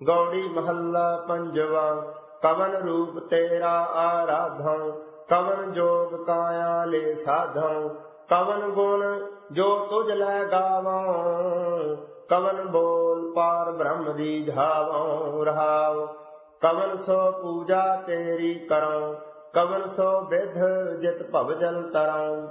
ਗੌੜੀ ਮਹੱਲਾ ਪੰਜਵਾ, ਕਵਨ ਰੂਪ ਤੇਰਾ ਆਰਾਧਾਂ, ਕਵਨ ਜੋਗ ਕਾਇਆ ਲੈ ਸਾਧਾਂ, ਕਵਨ ਗੁਣ ਜੋ ਤੁਝ ਲੈ ਗਾਵਾਂ, ਕਵਨ ਬੋਲ ਪਾਰ ਬ੍ਰਹਮ ਦੀ ਧਾਵਾਂ ਰਹਾਉ, ਕਵਨ ਸੋ ਪੂਜਾ ਤੇਰੀ ਕਰਾਂ, ਕਵਨ ਸੋ ਵਿਧ ਜਿਤ ਭਵਜਲ ਤਰਾਂ,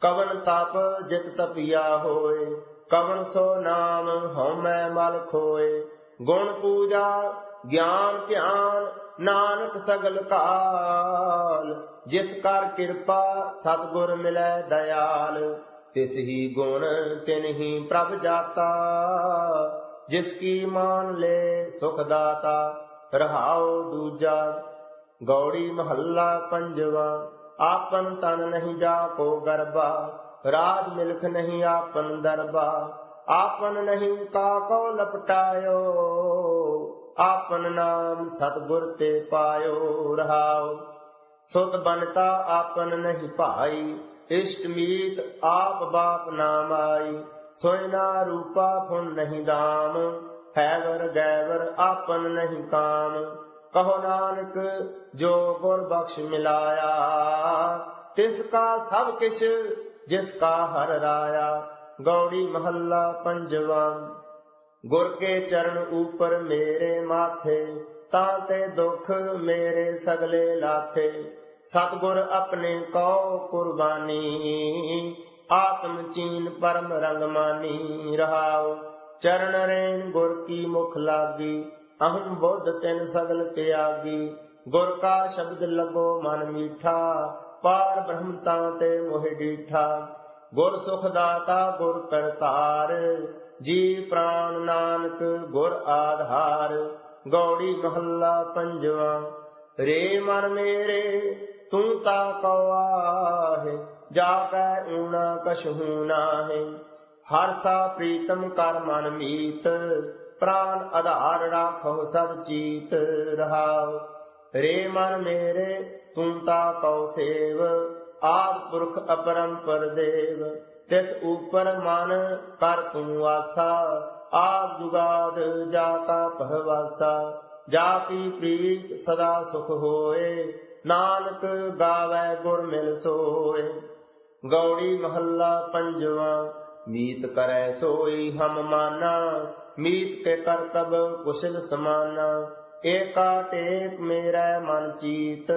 ਕਵਨ ਤਪ ਜਿਤ ਤਪਿਆ ਹੋਏ, ਕਵਨ ਸੋ ਨਾਮ ਹਉਮੈ ਮਲ ਖੋਏ ਗੁਣ ਪੂਜਾ, ਗਿਆਨ ਧਿਆਨ, ਨਾਨਕ ਸਗਲ ਕਾਲ। ਜਿਸ ਕਰ ਕਿਰਪਾ ਸਤਿਗੁਰ ਮਿਲੈ ਦਇਆਲ, ਤਿਸ ਹੀ ਗੁਣ ਤਿਨ ਹੀ ਪ੍ਰਭ ਜਾਤਾ। ਜਿਸ ਕੀ ਮਾਨ ਲੈ ਸੁਖ ਦਾਤਾ, ਰਹਾਉ ਦੂਜਾ। ਗੌੜੀ ਮਹੱਲਾ ਪੰਜਵਾ, ਆਪਨ ਤਨ ਨਹੀਂ ਜਾ ਕੋ ਗਰਬਾ। ਰਾਜ ਮਿਲਖ ਨਹੀਂ ਆਪਨ ਦਰਬਾ। ਆਪਨ ਨਹੀਂ ਕਾ ਕੋ ਲਪਟਾਇਓ, ਆਪਨ ਨਾਮ ਸਤਿਗੁਰ ਤੇ ਪਾਇਓ ਰਹਾਉ ਸੁਤ ਬਨਤਾ ਆਪਨ ਨਹੀਂ ਭਾਈ, ਇਸ਼ਟ ਮੀਤ ਆਪ ਬਾਪ ਨਾਮ ਆਈ। ਸੋਇਨਾ ਰੂਪਾ ਫੁਨ ਨਹੀਂ ਦਾਮ ਹੈਵਰ ਗੈਵਰ ਆਪਨ ਨਹੀਂ ਕਾਮ। ਕਹੋ ਨਾਨਕ, ਜੋ ਗੁਰ ਬਖਸ਼ ਮਿਲਾਇਆ, ਤਿਸ ਕਾ ਸਭ ਕਿਛ, ਜਿਸ ਕਾ ਹਰ ਰਾਇਆ। ਗੌੜੀ ਮਹੱਲਾ ਪੰਜਵਾ। ਗੁਰ ਕੇ ਚਰਨ ਉਪਰ ਮੇਰੇ ਮਾਥੇ, ਤਾਂ ਤੇ ਦੁਖ ਮੇਰੇ ਸਗਲੇ ਲਾਥੇ। ਸਤਗੁਰ ਆਪਣੇ ਕੋ ਕੁਰਬਾਨੀ, ਆਤਮ ਚੀਨ ਪਰਮ ਰੰਗਮਾਨੀ ਰਹਾਉ। ਚਰਨ ਰੇਣ ਗੁਰ ਕੀ ਮੁਖ ਲਾਗੀ, ਅਹੰ ਬੁੱਧ ਤਿਨ ਸਗਲ ਤਿਆਗੀ। ਗੁਰ ਕਾ ਸ਼ਬਦ ਲਗੋ ਮਨ ਮੀਠਾ, ਪਾਰ ਬ੍ਰਹਮਤਾ ਤੇ ਮੋਹਿ ਡੀਠਾ। ਗੁਰ ਸੁਖ ਦਾਤਾ, ਗੁਰ ਕਰਤਾਰ। ਜੀ ਪ੍ਰਾਨ ਨਾਨਕ, ਗੁਰ ਆਧਾਰ। ਗੌੜੀ ਮਹੱਲਾ ਪੰਜਵਾ। ਰੇ ਮਨ ਮੇਰੇ, ਤੂੰ ਤਾ ਕਉ ਜਾ ਕੈ ਊਣਾ ਕਛੂ ਨਾਹੇ। ਹਰ ਸਾ ਪ੍ਰੀਤਮ ਕਰ ਮਨ ਮੀਤ। ਪ੍ਰਾਨ ਆਧਾਰ ਰਾਖੋ ਸਦ ਚੀਤ ਰਹਾਉ। ਰੇ ਮਨ ਮੇਰੇ, ਤੂੰ ਤਾ ਕਉ ਸੇਵ। ਆਦ ਪੁਰਖ ਅਪਰੰਪਰ ਦੇਵ, ਤਿਸ ਉਪਰ ਮਨ ਕਰ ਤੂੰ ਆਸਾ। ਆਦ ਜੁਗਾਦ ਜਾ ਕਾ ਪਹਵਾਸਾ ਜਾ ਕੀ ਪ੍ਰੀਤ ਸਦਾ ਸੁਖ ਹੋਏ। ਨਾਨਕ ਗਾਵੇ ਗੁਰ ਮਿਲ ਸੋਏ। ਗੌੜੀ ਮਹੱਲਾ ਪੰਜਵਾ, ਮੀਤ ਕਰੈ ਸੋਈ ਹਮ ਮਾਨਾ। ਮੀਤ ਕੇ ਕਰਤਬ ਕੁਸ਼ਲ ਸਮਾਨਾ। ਏਕਾ ਟੇਕ ਮੇਰਾ ਮਨ ਚੀਤ।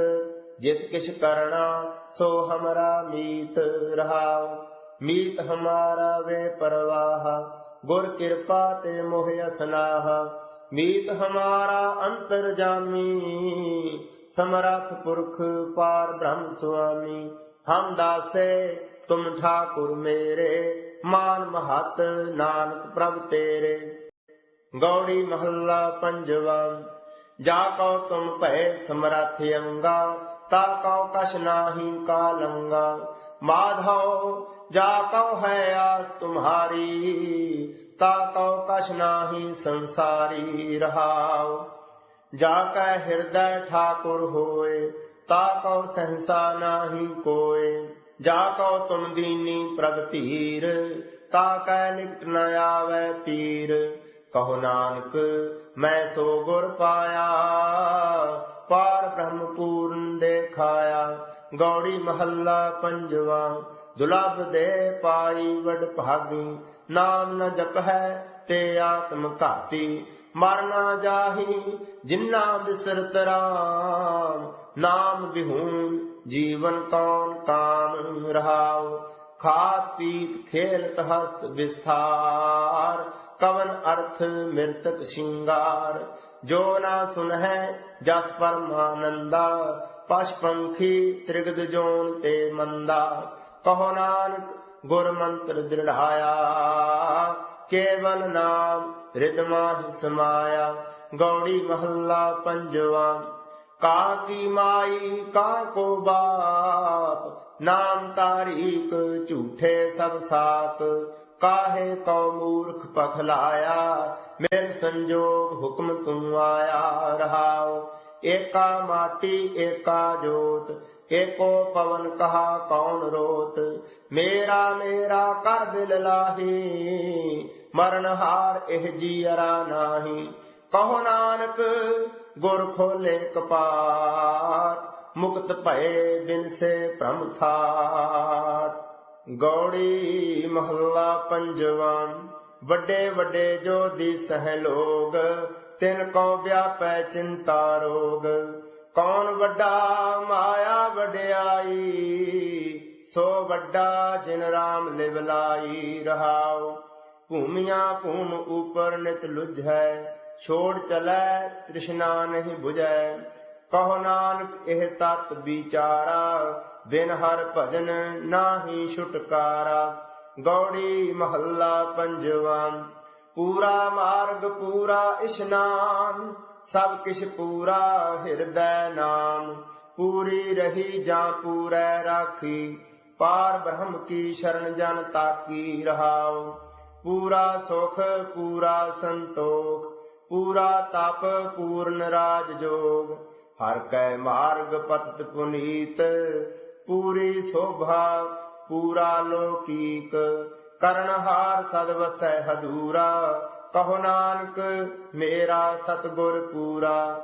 ਜਿਤ ਕਿਛ ਕਰਣਾ, ਸੋ ਹਮਰਾ ਮੀਤ ਰਹਾਉ। ਮੀਤ ਹਮਾਰਾ ਵੇ ਪਰਵਾਹ, ਗੁਰ ਕਿਰਪਾ ਤੇ ਮੋਹ ਅਸਨਾਹ। ਮੀਤ ਹਮਾਰਾ ਅੰਤਰ ਜਾਮੀ, ਸਮਰਥ ਪੁਰਖ ਪਾਰ ਬ੍ਰਹਮ ਸੁਆਮੀ। ਹਮ ਦਾਸੇ, ਤੁਮ ਠਾਕੁਰ ਮੇਰੇ, ਮਾਨ ਮਹਤ ਨਾਨਕ ਪ੍ਰਭ ਤੇਰੇ। ਗੌੜੀ ਮਹੱਲਾ ਪੰਜਵਾ। ਜਾ ਕਉ ਤੁਮ ਭੈ ਸਮਰਥ ਤਾ ਕਉ ਕਛ ਨਾਹੀ ਕਾਲੰਗਾ ਮਾਧਵ ਜਾ ਕਉ ਹੈ ਆਸ ਤੁਮਹਾਰੀ, ਤਾ ਕਉ ਕਛ ਨਾਹੀ ਸੰਸਾਰੀ ਰਹਾਉ। ਜਾ ਕੈ ਹਿਰਦੈ ਠਾਕੁਰ ਹੋਏ, ਤਾ ਕਉ ਸਹਸਾ ਨਾਹੀ ਕੋਏ। ਜਾ ਕਉ ਤੁਮ ਦੀਨੀ ਪ੍ਰਗਤੀਰ, ਤਾ ਕੈ ਨਿਕਟ ਨ ਆਵੈ ਪੀਰ। ਕਹੋ ਨਾਨਕ, ਮੈਂ ਸੋ ਗੁਰ ਪਾਇਆ, ਪਾਰ ਬ੍ਰਹਮ ਪੂਰਨ ਦੇਖਾਇਆ, ਗੌੜੀ ਮਹੱਲਾ ਪੰਜਵਾ, ਦੁਲਭ ਦੇ ਪਾਈ ਵਡ ਭਾਗੀ, ਨਾਮ ਨ ਜਪਹਿ ਤੇ ਆਤਮ ਘਾਤੀ ਮਰਨਾ ਜਾਹੀ ਜਿਨ੍ਹਾਂ ਬਿਸਰਤ ਰਾਮ, ਨਾਮ ਵਿਹੂਨ ਜੀਵਨ ਕੌਣ ਕਾਮ ਰਹਾਉ, ਖਾਤ ਪੀਤ ਖੇਲਤ ਹਸਤ ਵਿਸਥਾਰ। ਕਵਨ ਅਰਥ ਮਿਰਤਕ ਸ਼ਿੰਗਾਰ, ਜੋ ਨਾ ਸੁਨਹਿ ਜਸ ਪਰਮਾਨੰਦਾ, ਪਸ਼ ਪੰਖੀ ਤ੍ਰਿਗਦ ਜੋਨ ਤੇ ਮੰਦਾ। ਕਹੋ ਨਾਨਕ, ਗੁਰ ਮੰਤਰ ਦ੍ਰਿੜਾਇਆ, ਕੇਵਲ ਨਾਮ ਰਿਦਮਾਹਿ ਸਮਾਇਆ। ਗੌੜੀ ਮਹੱਲਾ ਪੰਜਵਾ, ਕਾ ਕੀ ਮਾਈ, ਕਾ ਕੋ ਬਾਪ, ਨਾਮ ਤਾਰੀਕ ਝੂਠੇ ਸਭ ਸਾਕ ਕਾਹੇ ਕਉ ਮੂਰਖ ਪਖਲਾਇਆ ਮਿਲ ਸੰਜੋਗ ਹੁਕਮ ਤੂੰ ਆਇਆ ਰਹਾਉ। ਏਕਾ ਮਾਟੀ, ਏਕਾ ਜੋਤ, ਏਕੋ ਪਵਨ ਕਹਾ ਕੌਣ ਰੋਤ? ਮੇਰਾ ਮੇਰਾ ਕਰ ਦਿਲ ਲਾਹੀ, ਮਰਨ ਹਾਰ ਇਹ ਜੀਅਰਾ ਨਾਹੀ। ਕਹੋ ਨਾਨਕ, ਗੁਰ ਖੋਲੇ ਕਪਾਟ ਮੁਕਤ ਭਏ ਬਿਨ ਸੇ ਭ੍ਰਮ ਥਾਟ ਗੌੜੀ ਮਹੱਲਾ ਪੰਜਵਾਂ, ਵੱਡੇ ਵੱਡੇ ਜੋ ਦਿਸਹਿ ਲੋਗ, ਤਿਨ ਕੋ ਵਿਆਪੈ ਚਿੰਤਾ ਰੋਗ। ਕੌਣ ਵੱਡਾ ਮਾਇਆ ਵਡਿਆਈ, ਸੋ ਵੱਡਾ ਜਿਨ ਰਾਮ ਲਿਵ ਲਾਈ ਰਹਾਉ। ਭੂਮੀਆਂ ਭੂਮ ਉਪਰ ਨਿਤ ਲੁਝੈ, ਛੋੜ ਚਲੈ ਤ੍ਰਿਸ਼ਨਾ ਨਹੀਂ 부ਝੈ ਕਹੋ ਨਾਨਕ, ਇਹ ਤਤ ਵਿਚਾਰਾ, ਬਿਨ ਹਰ ਭਜਨ ਨਾਹੀ ਛੁਟਕਾਰਾ। ਗੌੜੀ ਮਹੱਲਾ ਪੰਜਵਾਂ, ਪੂਰਾ ਮਾਰਗ, ਪੂਰਾ ਇਸ਼ਨਾਨ, ਸਭ ਕਿਛ ਪੂਰਾ ਹਿਰਦੈ ਨਾਮ। ਪੂਰੀ ਰਹੀ ਜਾਂ ਪੂਰੈ ਰਾਖੀ, ਪਾਰ ਬ੍ਰਹਮ ਕੀ ਸ਼ਰਨ ਜਨ ਤਾਕੀ ਰਹਾਉ। ਪੂਰਾ ਸੁਖ, ਪੂਰਾ ਸੰਤੋਖ, ਪੂਰਾ ਤਪ, ਪੂਰਨ ਰਾਜ ਜੋਗ। ਹਰ ਕੈ ਮਾਰਗ ਪਤਿਤ ਪੁਨੀਤ, ਪੂਰੀ ਸੋਭਾ, ਪੂਰਾ ਲੋਕੀਕ, ਕਰਨ ਹਾਰ ਸਦ ਹਦੂਰਾ ਕਹੋ ਨਾਨਕ ਮੇਰਾ ਸਤਗੁਰ ਪੂਰਾ।